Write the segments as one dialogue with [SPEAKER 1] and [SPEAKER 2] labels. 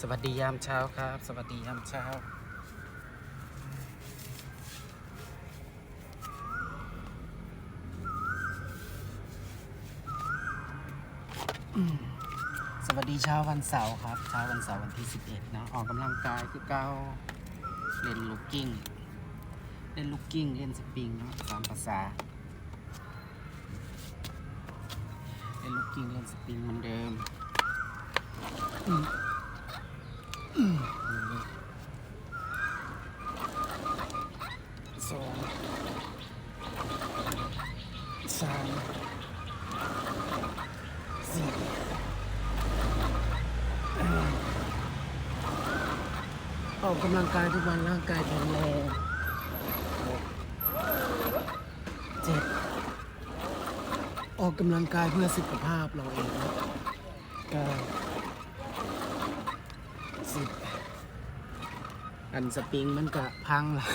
[SPEAKER 1] สวัสดียามเช้าครับ สวัสดียามเช้า สวัสดีเช้าวันเสาร์ครับ เช้าวันเสาร์วันที่ 11นะออกกำลังกายคือเก้าเล่นลูกกิ้ง เล่นลูกกิ้ง เล่นสปริงเนาะตามภาษา เล่นลูกกิ้ง เล่นสปริงเหมือนเดิม สอง สามสี่ออกกำลังกายทุกวันร่างกายแข็งแรงเจ็ดออกกำลังกายเพื่อสุขภาพเราเองเก้าสิบอันสปริงมันกะพังละ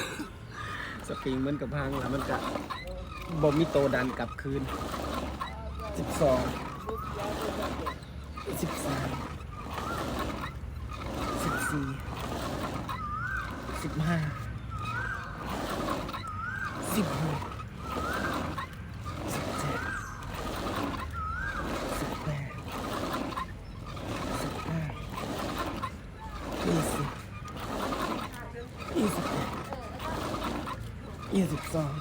[SPEAKER 1] สปริงมันกับพังล้วมันกับ บอมมิโตดันกลับคืนสิบสองสิบสามสิบสี่สิบห้าสิบหกสิบเจ็ดสิบแปดสิบเก้ายี่สิบยี่สิบเอ็ดยี่สิบสอง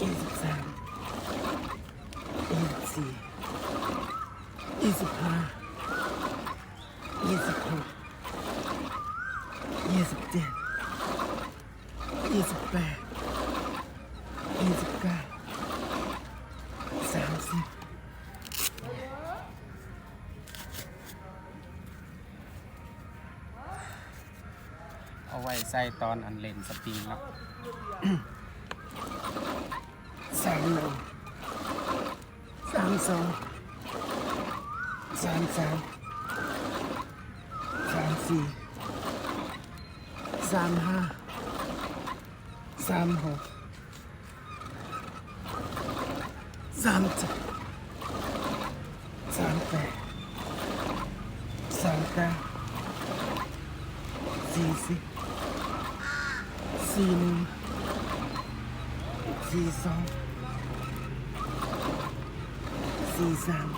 [SPEAKER 1] ยี่สิบสามยี่สิบสี่ ยี่สิบห้ายี่สิบหกยี่สิบเจ็ดยี่สิบแปดยี่สิบเก้าสามสิบเอาไว้ใส่ตอนอันเลนสปริงเนาะสามหนึ่งสามสอง สามสามสามสี่สามห้าสามหกสามเจ็ดสามแปดสามเก้าสี่สิบสี่หนึ่งสี่สองสี่สาม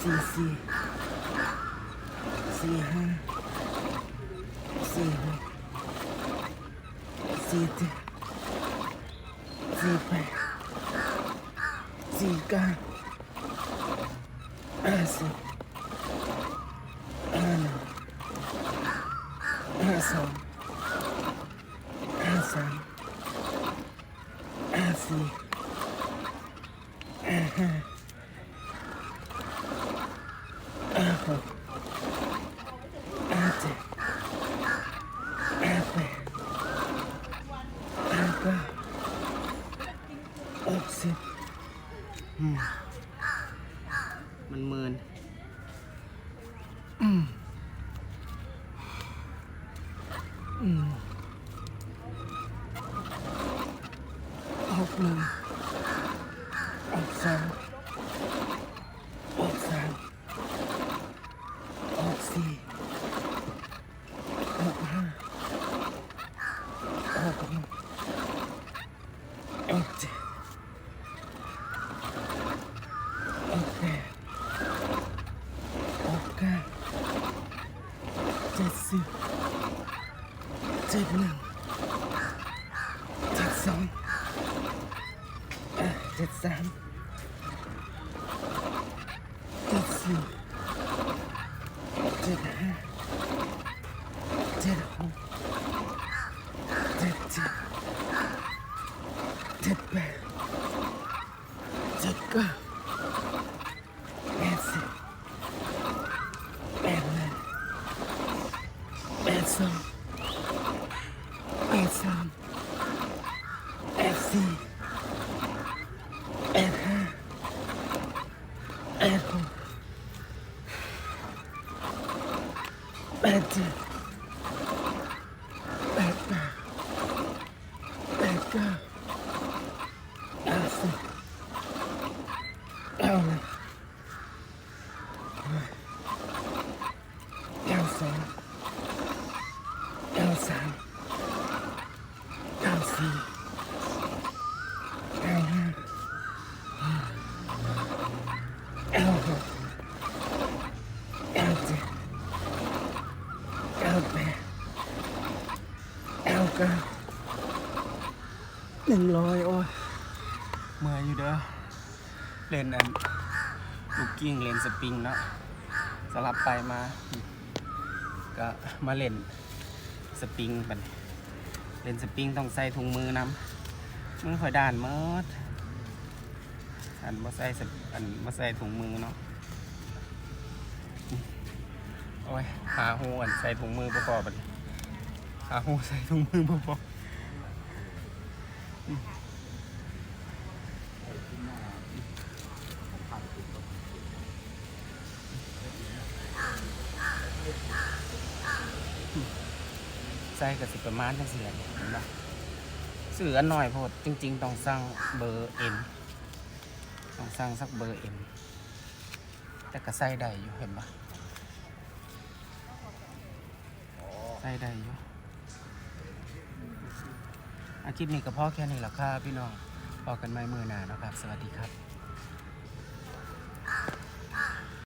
[SPEAKER 1] สี่สี่สี่ห้าสี่หกสี่เจ็ดสี่แปดสี่เก้าห้าสิบห้าหนึ่งห้าสองห้าสาม ห้าสี่ห้าห้าห้าหกห้าเจ็ดห้าแปดห้าเก้าหกสิบอื มันเมินอืมอืมออกหนึ่งออกสองออกสามออกสี่ออกห้าออกหกออกเจ็ดออกแปดออกเก้าเจ็ด สิบเจ็ดหนึ่งเจ็ดสองเจ็ดสามเจ็ดสี่เจ็ดห้า Betty. Becca. Becca. Elsa. Elna. Elsa. Elsa. Elsie. เลเก้าหนึ่งร้อยโอ้ยเมื่อยอยู่เด้อเล่นอันลูกกิ้งเล่นสปริงเนาะสลับไปมา ก็มาเล่นสปริงบันเล่นสปริงต้องใส่ถุงมือนำมือข่อยด่านมิดอันมาใส่อันมาใส่ถุงมือเนาะโอ้ยหาหูอันใส่ถุงมือประกอบบัน หาหูใส่ถุงมือประกอบใส่กับสิประมาณจังเสียเห็นปะเสือหน่อยโพดจริง ๆ ต้องสั่งเบอร์เอ็มต้องสั่งสักเบอร์เอ็มแต่ก็ใส่ได้อยู่เห็นปะใส่ได้อยู่ อาคลิปนี้ก็พอแค่นี้แหละครับพี่น้องพอกันไม่มือหนาเนาะครับ สวัสดีครับ